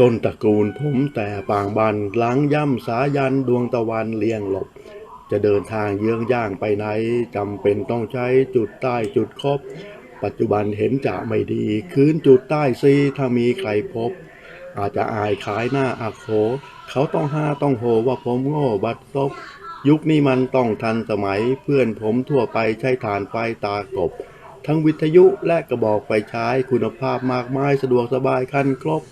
ต้นตระกูลผมแต่ปางบัน หล้างย่ำสายันดวงตะวันเลี่ยงหลบ จะเดินทางเยื้องย่างไปไหน จำเป็นต้องใช้จุดใต้จุดครบปัจจุบันเห็นจะไม่ดี คืนจุดใต้ซีถ้ามีใครพบ อาจจะอายขายหน้าอาโข เขาต้องห้าต้องโหว่าผมโง่บัดซบ ยุคนี้มันต้องทันสมัย เพื่อนผมทั่วไปใช้ฐานไฟตากบ ทั้งวิทยุและกระบอกไฟใช้คุณภาพมากมายสะดวกสบายคันครบ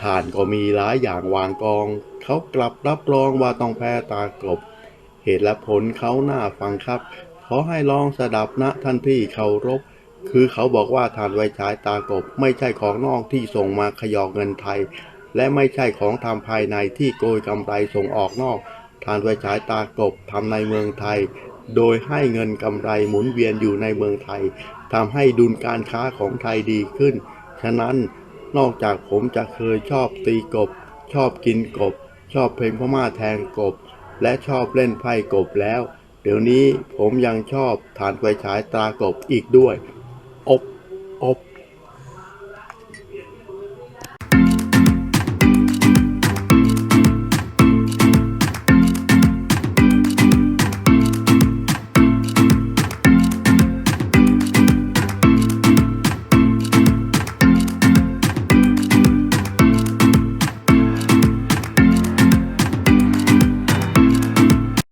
ฐานก็มีหลายอย่างวางกอง เขากลับรับรองว่าต้องแพ้ตากบ เหตุและผลเขาหน้าฟังครับ ขอให้ลองสดับนะท่านที่เคารพ คือเขาบอกว่าฐานไฟฉายตากบ ไม่ใช่ของนอกที่ส่งมาขยอกเงินไทย และไม่ใช่ของทำภายในที่โกยกำไรส่งออกนอกฐานไฟฉายตากบทำในเมืองไทย โดยให้เงินกำไรหมุนเวียนอยู่ในเมืองไทยทำให้ดุลการค้าของไทยดีขึ้น ฉะนั้น นอกจากผมจะเคยชอบตีกบ ชอบกินกบ ชอบเพลงพม่าแทงกบ และชอบเล่นไพ่กบแล้ว เดี๋ยวนี้ผมยังชอบฐานไฟฉายตากบอีกด้วย อบ อบ